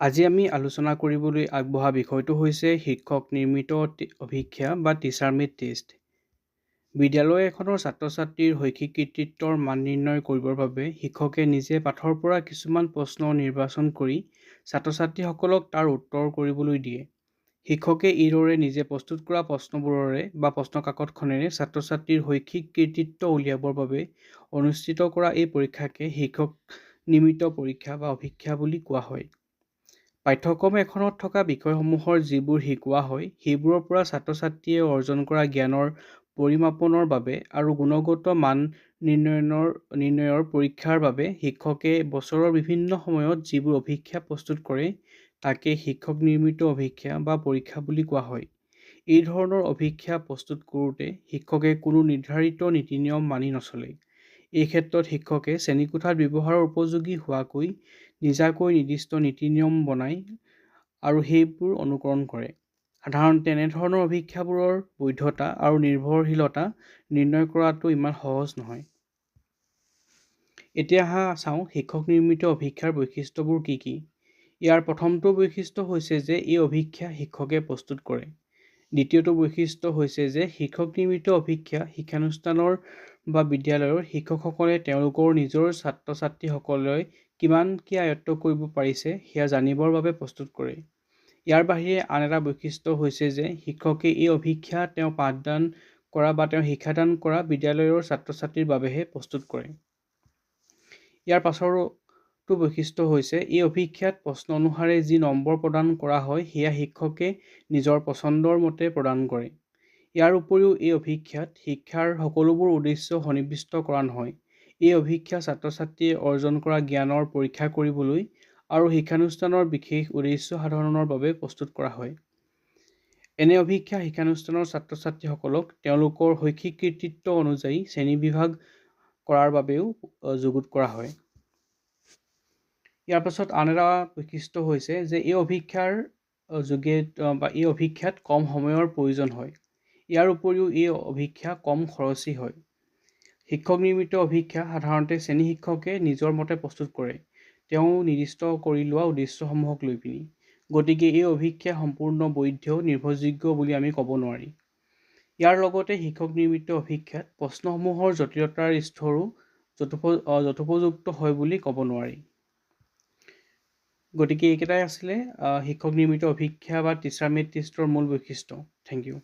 আজি আমি আলোচনা কৰিবলৈ আগবঢ়া বিষয়টো হৈছে শিক্ষক নিৰ্মিত অভিক্ষা বা টিচাৰ মেড টেষ্ট বিদ্যালয় এখনৰ ছাত্ৰ ছাত্ৰীৰ শৈক্ষিক কৃতিত্বৰ মান নিৰ্ণয় কৰিবৰ বাবে শিক্ষকে নিজে পাঠৰ পৰা কিছুমান প্ৰশ্ন নিৰ্বাচন কৰি ছাত্ৰ ছাত্ৰীসকলক তাৰ উত্তৰ কৰিবলৈ দিয়ে। শিক্ষকে এইদৰে নিজে প্ৰস্তুত কৰা প্ৰশ্নবোৰৰে বা প্ৰশ্নকাকতখনেৰে ছাত্ৰ ছাত্ৰীৰ শৈক্ষিক কৃতিত্ব উলিয়াবৰ বাবে অনুষ্ঠিত কৰা এই পৰীক্ষাকে শিক্ষক নিৰ্মিত পৰীক্ষা বা অভিক্ষা বুলি কোৱা হয়। পাঠ্যক্ৰম এখনত থকা বিষয়সমূহৰ যিবোৰ শিকোৱা হয় সেইবোৰৰ পৰা ছাত্ৰ ছাত্ৰীয়ে অৰ্জন কৰা জ্ঞানৰ পৰিমাপনৰ বাবে আৰু গুণগত মান নিৰ্ণয়নৰ নিৰ্ণয়ৰ পৰীক্ষাৰ বাবে শিক্ষকে বছৰৰ বিভিন্ন সময়ত যিবোৰ অভিক্ষা প্ৰস্তুত কৰে তাকে শিক্ষক নিৰ্মিত অভিক্ষা বা পৰীক্ষা বুলি কোৱা হয়। এই ধৰণৰ অভিক্ষা প্ৰস্তুত কৰোঁতে শিক্ষকে কোনো নিৰ্ধাৰিত নীতি নিয়ম মানি নচলে। এই ক্ষেত্ৰত শিক্ষকে শ্ৰেণীকোঠাত ব্যৱহাৰৰ উপযোগী হোৱাকৈ নিজাকৈ নিৰ্দিষ্ট নীতি নিয়ম বনায় আৰু সেইবোৰ অনুকৰণ কৰে। সাধাৰণতে এনেধৰণৰ অভিক্ষাবোৰৰ বৈধতা আৰু নিৰ্ভৰশীলতা নিৰ্ণয় কৰাটো ইমান সহজ নহয়। এতিয়া আহা চাওঁ শিক্ষক নিৰ্মিত অভিক্ষাৰ বৈশিষ্ট্যবোৰ কি কি? ইয়াৰ প্ৰথমটো বৈশিষ্ট্য হৈছে যে এই অভিক্ষা শিক্ষকে প্ৰস্তুত কৰে। দ্বিতীয়টো বৈশিষ্ট্য হৈছে যে শিক্ষক নিৰ্মিত অভিক্ষা শিক্ষানুষ্ঠানৰ বা বিদ্যালয়ৰ শিক্ষকসকলে তেওঁলোকৰ নিজৰ ছাত্ৰ ছাত্ৰীসকললৈ কিমান কি আয়ত্ব কৰিব পাৰিছে সেয়া জানিবৰ বাবে প্ৰস্তুত কৰে। ইয়াৰ বাহিৰে আন এটা বৈশিষ্ট্য হৈছে যে শিক্ষকে এই অভিক্ষা তেওঁ পাঠদান কৰা বা তেওঁ শিক্ষাদান কৰা বিদ্যালয়ৰ ছাত্ৰ ছাত্ৰীৰ বাবেহে প্ৰস্তুত কৰে। ইয়াৰ পাছৰটো বৈশিষ্ট্য হৈছে এই অভিক্ষাত প্ৰশ্ন অনুসাৰে যি নম্বৰ প্ৰদান কৰা হয় সেয়া শিক্ষকে নিজৰ পচন্দৰ মতে প্ৰদান কৰে। ইয়াৰ উপৰিও এই অভিক্ষাত শিক্ষাৰ সকলোবোৰ উদ্দেশ্য সন্নিৱিষ্ট কৰা নহয়। এই অভিক্ষা ছাত্ৰ ছাত্ৰীয়ে অৰ্জন কৰা জ্ঞানৰ পৰীক্ষা কৰিবলৈ আৰু শিক্ষানুষ্ঠানৰ বিশেষ উদ্দেশ্য সাধনৰ বাবে প্ৰস্তুত কৰা হয়। এনে অভিক্ষা শিক্ষানুষ্ঠানৰ ছাত্ৰ ছাত্ৰীসকলক তেওঁলোকৰ শৈক্ষিক কৃতিত্ব অনুযায়ী শ্ৰেণীবিভাগ কৰাৰ বাবেও যুগুত কৰা হয়। ইয়াৰ পাছত আন এটা বৈশিষ্ট্য হৈছে যে এই অভিক্ষাৰ যোগে বা এই অভিক্ষাত কম সময়ৰ প্ৰয়োজন হয়। ইয়াৰ উপৰিও এই অভিক্ষা কম খৰচী হয়। শিক্ষক নিৰ্মিত অভিক্ষা সাধাৰণতে শ্ৰেণী শিক্ষকে নিজৰ মতে প্ৰস্তুত কৰে। তেওঁ নিৰ্দিষ্ট কৰি লোৱা উদ্দেশ্যসমূহক লৈ পিনি। গতিকে এই অভিক্ষা সম্পূৰ্ণ বৈধ নিৰ্ভৰযোগ্য বুলি আমি ক'ব নোৱাৰি। ইয়াৰ লগতে শিক্ষক নিৰ্মিত অভিক্ষাত প্ৰশ্নসমূহৰ জটিলতাৰ স্তৰো যথোপযুক্ত হয় বুলি ক'ব নোৱাৰি। গতিকে এইকেইটাই আছিলে শিক্ষক নিৰ্মিত অভিক্ষা বা টিচাৰ মেড টেষ্টৰ মূল বৈশিষ্ট্য। Thank you.